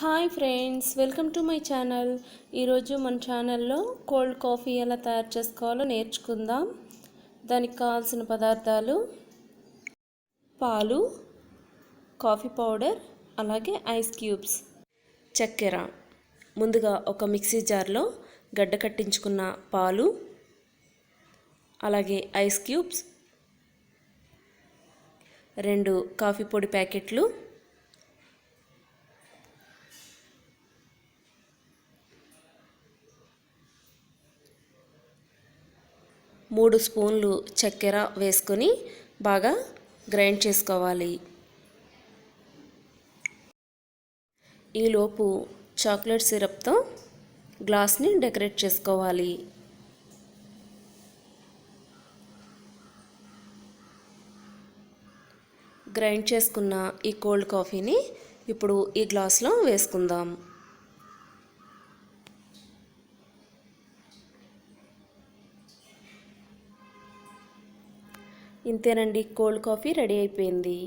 Hi friends welcome to my channel. ఈరోజు మన ఛానల్లో కోల్డ్ కాఫీ ఎలా తయారు చేసుకోవాలో నేర్చుకుందాం. దానికి కావాల్సిన పదార్థాలు పాలు కాఫీ పౌడర్ అలాగే ఐస్ క్యూబ్స్. చక్కెర. ముందుగా ఒక మిక్సీ జార్లో గడ్డ కట్టించుకున్న పాలు అలాగే ఐస్ క్యూబ్స్ రెండు కాఫీ పొడి ప్యాకెట్లు మూడు స్పూన్లు చక్కెర వేసుకొని బాగా గ్రైండ్ చేసుకోవాలి. ఈలోపు చాక్లెట్ సిరప్తో గ్లాస్ని డెకరేట్ చేసుకోవాలి. గ్రైండ్ చేసుకున్న ఈ కోల్డ్ కాఫీని ఇప్పుడు ఈ గ్లాస్లో వేసుకుందాం. ఇంతేనండి కోల్డ్ కాఫీ రెడీ అయిపోయింది.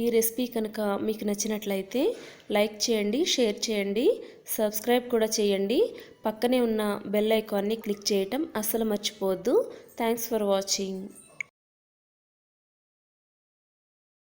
ఈ రెసిపీ కనుక మీకు నచ్చినట్లయితే లైక్ చేయండి షేర్ చేయండి సబ్స్క్రైబ్ కూడా చేయండి. పక్కనే ఉన్న బెల్ ఐకాన్ని క్లిక్ చేయటం అస్సలు మర్చిపోవద్దు. Thanks for watching.